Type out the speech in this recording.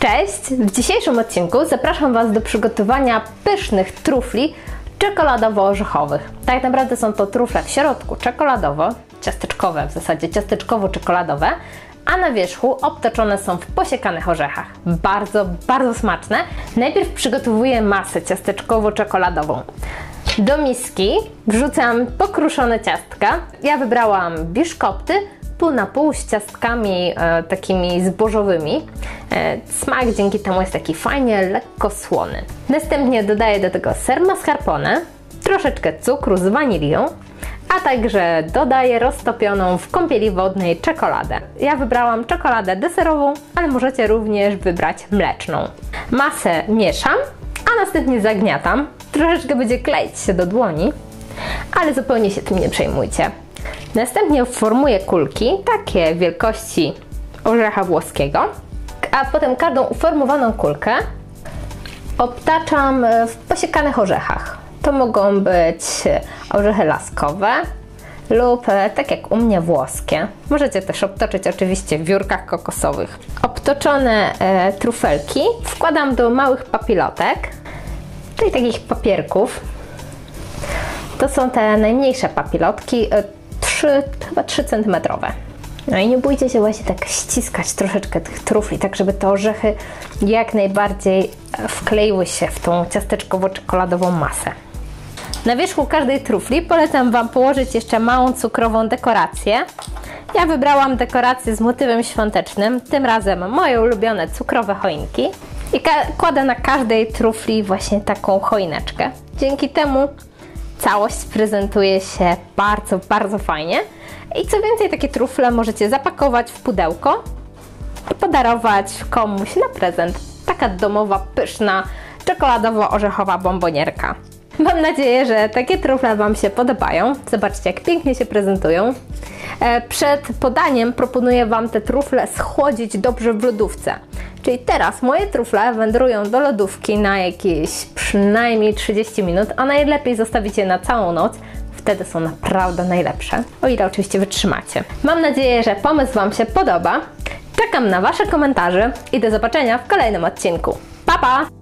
Cześć! W dzisiejszym odcinku zapraszam Was do przygotowania pysznych trufli czekoladowo-orzechowych. Tak naprawdę są to trufle w środku czekoladowo, ciasteczkowe w zasadzie, ciasteczkowo-czekoladowe, a na wierzchu obtoczone są w posiekanych orzechach. Bardzo, bardzo smaczne. Najpierw przygotowuję masę ciasteczkowo-czekoladową. Do miski wrzucam pokruszone ciastka. Ja wybrałam biszkopty, pół na pół z ciastkami e, takimi zbożowymi. E, smak dzięki temu jest taki fajnie lekko słony. Następnie dodaję do tego ser mascarpone, troszeczkę cukru z wanilią, a także dodaję roztopioną w kąpieli wodnej czekoladę. Ja wybrałam czekoladę deserową, ale możecie również wybrać mleczną. Masę mieszam, a następnie zagniatam. Troszeczkę będzie kleić się do dłoni, ale zupełnie się tym nie przejmujcie. Następnie formuję kulki, takie wielkości orzecha włoskiego, a potem każdą uformowaną kulkę obtaczam w posiekanych orzechach. To mogą być orzechy laskowe lub tak jak u mnie włoskie. Możecie też obtoczyć oczywiście w wiórkach kokosowych. Obtoczone e, trufelki wkładam do małych papilotek, czyli takich papierków. To są te najmniejsze papilotki, 3, chyba 3 cm. No i nie bójcie się właśnie tak ściskać troszeczkę tych trufli, tak żeby te orzechy jak najbardziej wkleiły się w tą ciasteczkowo-czekoladową masę. Na wierzchu każdej trufli polecam Wam położyć jeszcze małą cukrową dekorację. Ja wybrałam dekorację z motywem świątecznym, tym razem moje ulubione cukrowe choinki. I kładę na każdej trufli właśnie taką choineczkę. Dzięki temu całość prezentuje się bardzo, bardzo fajnie. I co więcej, takie trufle możecie zapakować w pudełko i podarować komuś na prezent. Taka domowa, pyszna, czekoladowo-orzechowa bombonierka. Mam nadzieję, że takie trufle Wam się podobają. Zobaczcie, jak pięknie się prezentują. E, przed podaniem proponuję Wam te trufle schłodzić dobrze w lodówce. Czyli teraz moje trufle wędrują do lodówki na jakieś przynajmniej 30 minut, a najlepiej zostawić je na całą noc. Wtedy są naprawdę najlepsze, o ile oczywiście wytrzymacie. Mam nadzieję, że pomysł Wam się podoba. Czekam na Wasze komentarze i do zobaczenia w kolejnym odcinku. Pa, pa!